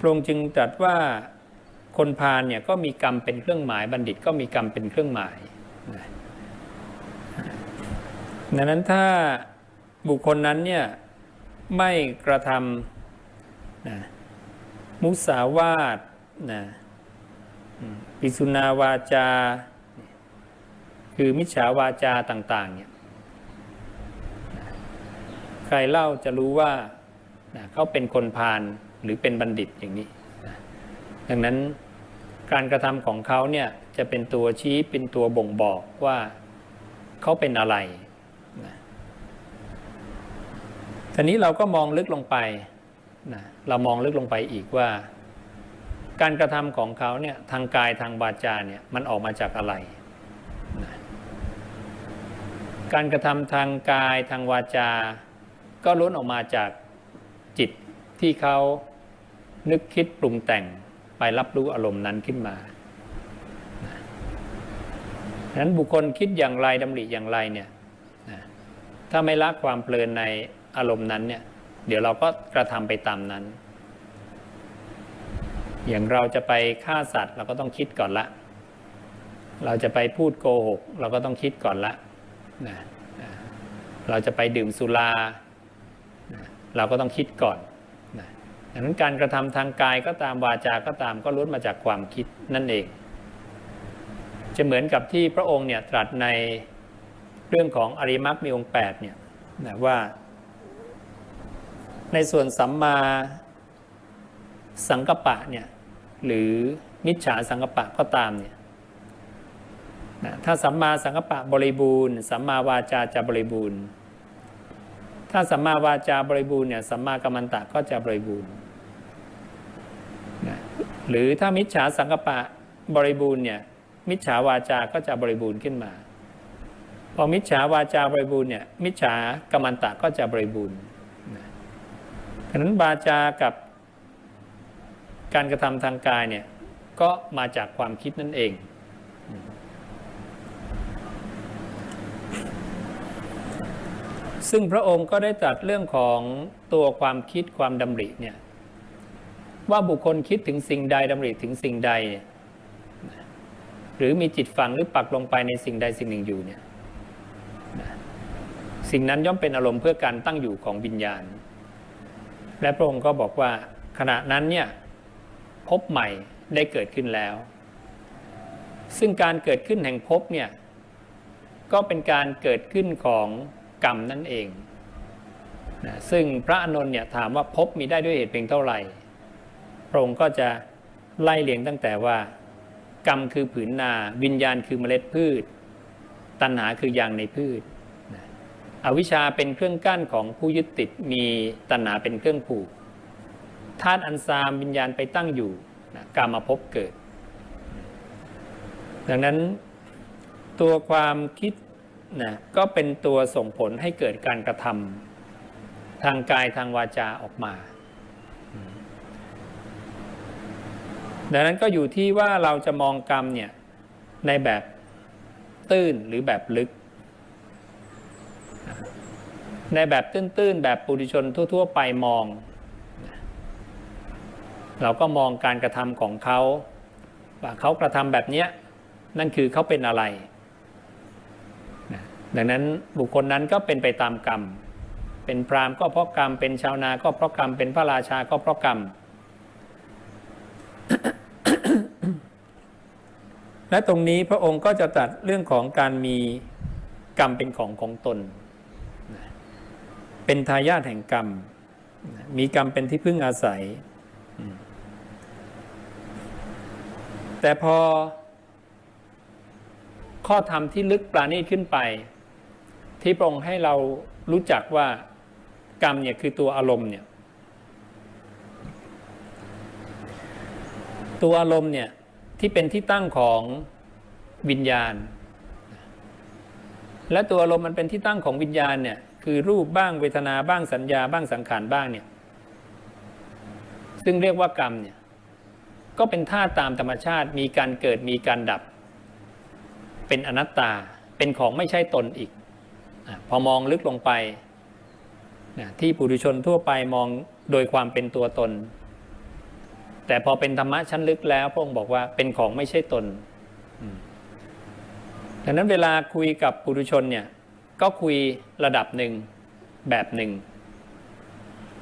พระองค์จึงตรัสว่าคนพาลเนี่ยก็มีกรรมเป็นเครื่องหมายบัณฑิตก็มีกรรมเป็นเครื่องหมายดังนั้นถ้าบุคคลนั้นเนี่ยไม่กระทำนะมุสาวาทนะปิสุนาวาจา คือมิจฉาวาจาต่างๆเนี่ยใครเล่าจะรู้ว่านะเขาเป็นคนพาล หรือเป็นบัณฑิตอย่างนี้ ดังนั้นการกระทำของเขาเนี่ยจะเป็นตัวชี้เป็นตัวบ่งบอกว่าเขาเป็นอะไรนะทีนี้เราก็มองลึกลงไปนะเรามองลึกลงไปอีกว่า การกระทำของเขาเนี่ยทางกายทางวาจาเนี่ยมันออกมาจากอะไรนะการกระทำทางกายทางวาจา ก็ล้นออกมาจากจิตที่เขา นึกคิดปรุงแต่งไปรับรู้อารมณ์นั้นขึ้นมาฉะนั้นบุคคลคิดอย่างไรดำริอย่างไรเนี่ยถ้าไม่ละความเพลินในอารมณ์นั้นเนี่ยเดี๋ยวเราก็กระทำไปตามนั้น อย่างเราจะไปฆ่าสัตว์เราก็ต้องคิดก่อนละ เราจะไปพูดโกหก เราก็ต้องคิดก่อนละนะเราจะไปดื่มสุรา เราก็ต้องคิดก่อน ดังนั้นการกระทำทางกายก็ตามวาจาก็ตามก็ล้วนมาจากความคิดนั่นเอง จะเหมือนกับที่พระองค์เนี่ยตรัสในเรื่องของอริมรรคมีองค์8เนี่ยนะว่า ในส่วนสัมมาสังกปะเนี่ยหรือมิจฉาสังกปะก็ตามเนี่ยนะถ้าสัมมาสังกปะบริบูรณ์สัมมาวาจาจะบริบูรณ์ ถ้าสัมมาวาจาบริบูรณ์เนี่ยสัมมากัมมันตะก็จะบริบูรณ์น หรือถ้ามิจฉาสังกปะบริบูรณ์เนี่ยมิจฉาวาจาก็จะบริบูรณ์ขึ้นมา พอมิจฉาวาจาบริบูรณ์เนี่ยมิจฉากัมมันตะก็จะบริบูรณ์ฉะนั้นวาจากับการกระทำทางกายเนี่ยก็มาจากความคิดนั่นเอง ซึ่งพระองค์ก็ได้ตรัสเรื่องของตัวความคิดความดำริเนี่ย ว่าบุคคลคิดถึงสิ่งใดดำริถึงสิ่งใด หรือมีจิตฝังหรือปักลงไปในสิ่งใดสิ่งหนึ่งอยู่เนี่ยสิ่งนั้นย่อมเป็นอารมณ์เพื่อการตั้งอยู่ของวิญญาณ และพระองค์ก็บอกว่าขณะนั้นเนี่ยภพใหม่ได้เกิดขึ้นแล้ว ซึ่งการเกิดขึ้นแห่งภพเนี่ยก็เป็นการเกิดขึ้นของกรรมนั่นเองนะซึ่งพระอานนท์เนี่ยถามว่าภพมีได้ด้วยเหตุเพียงเท่าไหร่ พระองค์ก็จะไล่เลียงตั้งแต่ว่า กรรมคือผืนนา วิญญาณคือเมล็ดพืช ตัณหาคือยางในพืชอวิชชาเป็นเครื่องกั้นของผู้ยึดติดมีตัณหาเป็นเครื่องผูกธาตุอันซามวิญญาณไปตั้งอยู่นะกรรมมาพบเกิด ดังนั้นตัวความคิดนะก็เป็นตัวส่งผลให้เกิดการกระทำทางกายทางวาจาออกมา ดังนั้นก็อยู่ที่ว่าเราจะมองกรรมเนี่ยในแบบตื้นหรือแบบลึก ในแบบตื้นๆแบบปุถุชนทั่ว ๆ ไปมอง เราก็มองการกระทำของเขาว่าเขากระทำแบบเนี้ยนั่นคือเขาเป็นอะไร ดังนั้นบุคคลนั้นก็เป็นไปตามกรรม เป็นพรามก็เพราะกรรม เป็นชาวนาก็เพราะกรรม เป็นพระราชาก็เพราะกรรม และตรงนี้พระองค์ก็จะตัดเรื่องของการมีกรรมเป็นของของตน เป็นทายาทแห่งกรรม มีกรรมเป็นที่พึ่งอาศัย แต่พอ ข้อธรรมที่ลึกปราณีตขึ้นไป ที่พระองค์ให้เรารู้จักว่ากรรมเนี่ยคือตัวอารมณ์เนี่ย ตัวอารมณ์เนี่ยที่เป็นที่ตั้งของ วิญญาณ และตัวอารมณ์มันเป็นที่ตั้งของวิญญาณเนี่ยคือรูปบ้างเวทนาบ้างสัญญาบ้างสังขารบ้างเนี่ยซึ่งเรียกว่ากรรมเนี่ยก็เป็นธาตุตามธรรมชาติมีการเกิดมีการดับ เป็นอนัตตาเป็นของไม่ใช่ตนอีก พอมองลึกลงไปที่ปุถุชนทั่วไปมองโดยความเป็นตัวตน แต่พอเป็นธรรมะชั้นลึกแล้วพระองค์บอกว่าเป็นของไม่ใช่ตน อืม ดังนั้นเวลาคุยกับปุถุชนเนี่ยก็คุยระดับหนึ่งแบบหนึ่ง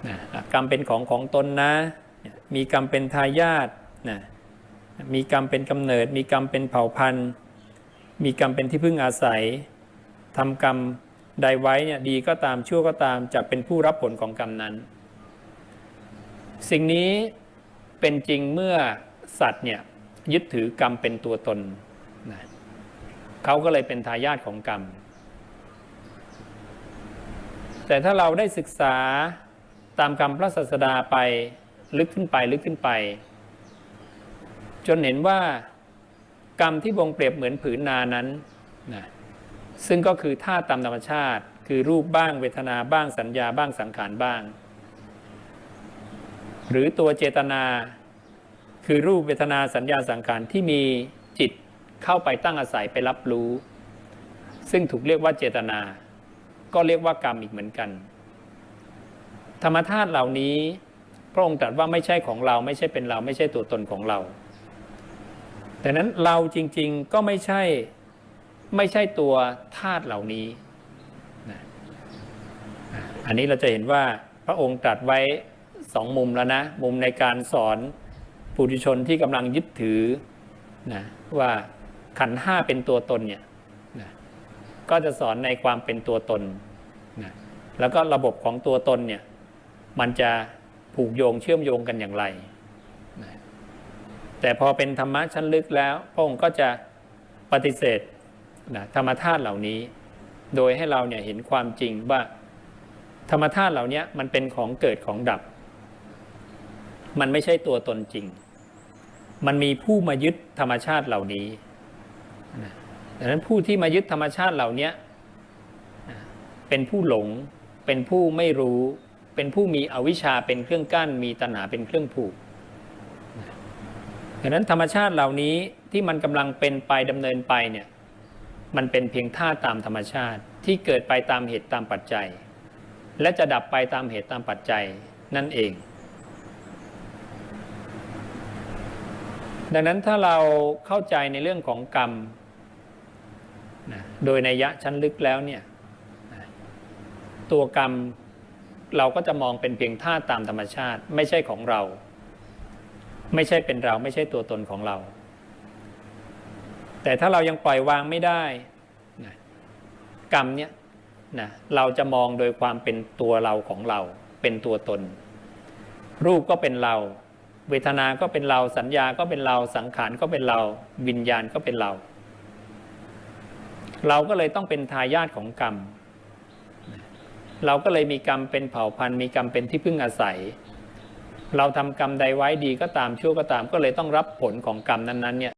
นะกรรมเป็นของของตนนะ มีกรรมเป็นทายาทนะมีกรรมเป็นกำเนิด มีกรรมเป็นเผ่าพันธุ์ มีกรรมเป็นที่พึ่งอาศัยทำกรรมใดไว้เนี่ยดีก็ตามชั่วก็ตามจะเป็นผู้รับผลของกรรมนั้น สิ่งนี้เป็นจริงเมื่อสัตว์เนี่ยยึดถือกรรมเป็นตัวตนนะ เขาก็เลยเป็นทายาทของกรรม แต่ถ้าเราได้ศึกษาตามคำพระศาสดาไปลึกขึ้นไปลึกขึ้นไป จนเห็นว่ากรรมที่บงเปรียบเหมือนผืนนานั้นนะซึ่งก็คือธาตุตามธรรมชาติ คือรูปบ้างเวทนาบ้างสัญญาบ้างสังขารบ้าง หรือตัวเจตนา คือรูปเวทนาสัญญาสังขารที่มี เข้าไปตั้งอาศัยไปรับรู้ ซึ่งถูกเรียกว่าเจตนา ก็เรียกว่ากรรมอีกเหมือนกัน ธรรมธาตุเหล่านี้ พระองค์ตรัสว่าไม่ใช่ของเราไม่ใช่เป็นเราไม่ใช่ตัวตนของเรา แต่นั้นเราจริงๆก็ไม่ใช่ไม่ใช่ตัวธาตุเหล่านี้นะอันนี้เราจะเห็นว่าพระองค์ตรัสไว้สองมุมแล้วนะ มุมในการสอนปุถุชนที่กำลังยึดถือนะว่า ขันห้าเป็นตัวตนเนี่ยนะก็จะสอนในความเป็นตัวตนนะแล้วก็ระบบของตัวตนเนี่ยมันจะผูกโยงเชื่อมโยงกันอย่างไรนะแต่พอเป็นธรรมะชั้นลึกแล้ว พระองค์ก็จะปฏิเสธนะธรรมธาตุเหล่านี้ โดยให้เราเนี่ยเห็นความจริงว่า ธรรมธาตุเหล่านี้มันเป็นของเกิดของดับ มันไม่ใช่ตัวตนจริง มันมีผู้มายึดธรรมชาติเหล่านี้ ดังนั้นผู้ที่มายึดธรรมชาติเหล่านี้เป็นผู้หลง เป็นผู้ไม่รู้ เป็นผู้มีอวิชชาเป็นเครื่องกั้น มีตัณหาเป็นเครื่องผูกดังนั้นธรรมชาติเหล่านี้ที่มันกำลังเป็นไปดำเนินไปเนี่ยมันเป็นเพียงท่าตามธรรมชาติที่เกิดไปตามเหตุตามปัจจัย และจะดับไปตามเหตุตามปัจจัยนั่นเอง ดังนั้นถ้าเราเข้าใจในเรื่องของกรรมนะโดยในยะชั้นลึกแล้วเนี่ยนะตัวกรรมเราก็จะมองเป็นเพียงท่าตามธรรมชาติ ไม่ใช่ของเรา ไม่ใช่เป็นเราไม่ใช่ตัวตนของเรา แต่ถ้าเรายังปล่อยวางไม่ได้นะกรรมเนี่ยนะเราจะมองโดยความเป็นตัวเราของเรา เป็นตัวตน รูปก็เป็นเรา เวทนาก็เป็นเรา สัญญาก็เป็นเรา สังขารก็เป็นเรา วิญญาณก็เป็นเรา เราก็เลยต้องเป็นทายาทของกรรม เราก็เลยมีกรรมเป็นเผ่าพันธุ์ มีกรรมเป็นที่พึ่งอาศัย เราทำกรรมใดไว้ดีก็ตามชั่วก็ตาม ก็เลยต้องรับผลของกรรมนั้นๆเนี่ย